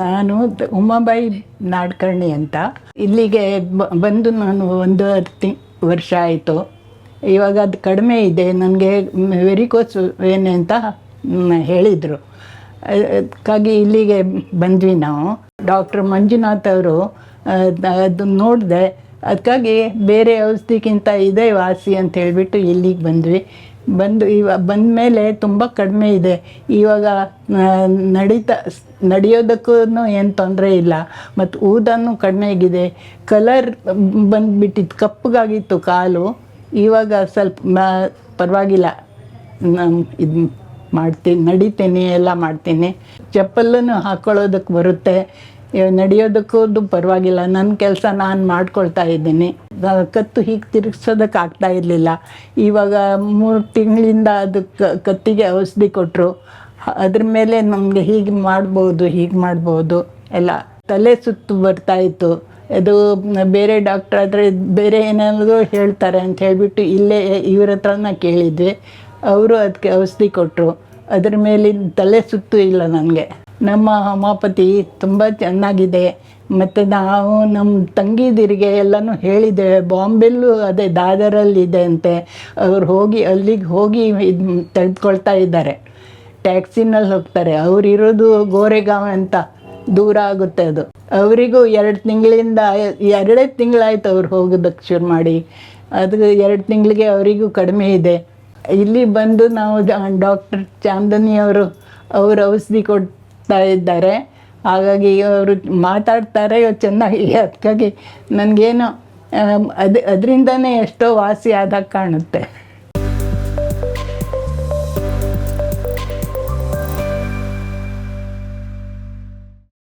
ನಾನು ಉಮಾಬಾಯಿ ನಾಡ್ಕರ್ಣಿ ಅಂತ. ಇಲ್ಲಿಗೆ ಬಂದು ನಾನು ಒಂದು ತಿ ವರ್ಷ ಆಯಿತು. ಇವಾಗ ಅದು ಕಡಿಮೆ ಇದೆ. ನನಗೆ ವೆರಿಕೋಸ್ ಏನೆ ಅಂತ ಹೇಳಿದರು. ಅದಕ್ಕಾಗಿ ಇಲ್ಲಿಗೆ ಬಂದ್ವಿ ನಾವು. ಡಾಕ್ಟರ್ ಮಂಜುನಾಥ್ ಅವರು ಅದು ನೋಡಿದೆ. ಅದಕ್ಕಾಗಿ ಬೇರೆ ಔಷಧಿಗಿಂತ ಇದೇ ವಾಸಿ ಅಂತ ಹೇಳಿಬಿಟ್ಟು ಇಲ್ಲಿಗೆ ಬಂದ್ವಿ. ಬಂದು ಇವಾಗ ಬಂದ ಮೇಲೆ ತುಂಬ ಕಡಿಮೆ ಇದೆ. ಇವಾಗ ನಡೀತ ನಡೆಯೋದಕ್ಕೂ ಏನು ತೊಂದರೆ ಇಲ್ಲ. ಮತ್ತು ಊದನ್ನು ಕಡಿಮೆ ಆಗಿದೆ. ಕಲರ್ ಬಂದುಬಿಟ್ಟಿತ್ತು, ಕಪ್ಪಗಾಗಿತ್ತು ಕಾಲು. ಇವಾಗ ಸ್ವಲ್ಪ ಪರವಾಗಿಲ್ಲ. ನಾನು ಇದು ಮಾಡ್ತೀನಿ ನಡಿತೀನಿ, ಎಲ್ಲ ಮಾಡ್ತೀನಿ. ಚಪ್ಪಲನ್ನು ಹಾಕ್ಕೊಳ್ಳೋದಕ್ಕೆ ಬರುತ್ತೆ. ನಡೆಯೋದಕ್ಕೂ ಪರವಾಗಿಲ್ಲ. ನನ್ನ ಕೆಲಸ ನಾನು ಮಾಡ್ಕೊಳ್ತಾ ಇದ್ದೀನಿ. ಕತ್ತು ಹೀಗೆ ತಿರುಗಿಸೋದಕ್ಕೆ ಆಗ್ತಾ ಇರಲಿಲ್ಲ. ಇವಾಗ ಮೂರು ತಿಂಗಳಿಂದ ಅದಕ್ಕೆ ಕತ್ತಿಗೆ ಔಷಧಿ ಕೊಟ್ಟರು ಅದ್ರ ಮೇಲೆ ನಮಗೆ ಹೀಗೆ ಮಾಡ್ಬೋದು ಹೀಗೆ ಮಾಡ್ಬೋದು. ಎಲ್ಲ ತಲೆ ಸುತ್ತು ಬರ್ತಾ ಇತ್ತು. ಅದು ಬೇರೆ ಡಾಕ್ಟ್ರ್ ಆದರೆ ಬೇರೆ ಏನಾದರೂ ಹೇಳ್ತಾರೆ ಅಂತ ಹೇಳಿಬಿಟ್ಟು ಇಲ್ಲೇ ಇವ್ರ ಹತ್ರನ ಕೇಳಿದ್ವಿ. ಅವರು ಅದಕ್ಕೆ ಔಷಧಿ ಕೊಟ್ಟರು ಅದ್ರ ಮೇಲಿನ ತಲೆ ಸುತ್ತು ಇಲ್ಲ ನನಗೆ. ನಮ್ಮ ಹೋಮಿಯೋಪತಿ ತುಂಬ ಚೆನ್ನಾಗಿದೆ. ಮತ್ತು ನಾವು ನಮ್ಮ ತಂಗಿದಿರಿಗೆ ಎಲ್ಲನೂ ಹೇಳಿದೆ, ಬಾಂಬೆಲ್ಲು ಅದೇ ದಾದರಲ್ಲಿದೆ ಅಂತೆ. ಅವ್ರು ಹೋಗಿ, ಅಲ್ಲಿಗೆ ಹೋಗಿ ಇದು ತೆಗೆದುಕೊಳ್ತಾ ಇದ್ದಾರೆ. ಟ್ಯಾಕ್ಸಿನಲ್ಲಿ ಹೋಗ್ತಾರೆ. ಅವ್ರು ಇರೋದು ಗೋರೆಗಾಂವ್ ಅಂತ ದೂರ ಆಗುತ್ತೆ ಅದು. ಅವರಿಗೂ ಎರಡು ತಿಂಗಳಿಂದ, ಎರಡೇ ತಿಂಗಳಾಯ್ತು ಅವ್ರು ಹೋಗೋದಕ್ಕೆ ಶುರು ಮಾಡಿ. ಅದು ಎರಡು ತಿಂಗಳಿಗೆ ಅವರಿಗೂ ಕಡಿಮೆ ಇದೆ. ಇಲ್ಲಿ ಬಂದು ನಾವು ಡಾಕ್ಟರ್ ಚಾಂದನಿ ಅವರು ಔಷಧಿ ಔಷಧಿ ಕೊಡ್ತಾ ಇದ್ದಾರೆ. ಹಾಗಾಗಿ ಅವರು ಮಾತಾಡ್ತಾರೆ ಚೆನ್ನಾಗಿ. ಅದಕ್ಕಾಗಿ ನನಗೇನು ಅದು ಅದರಿಂದನೇ ಎಷ್ಟೋ ವಾಸಿ ಆದಾಗ ಕಾಣುತ್ತೆ.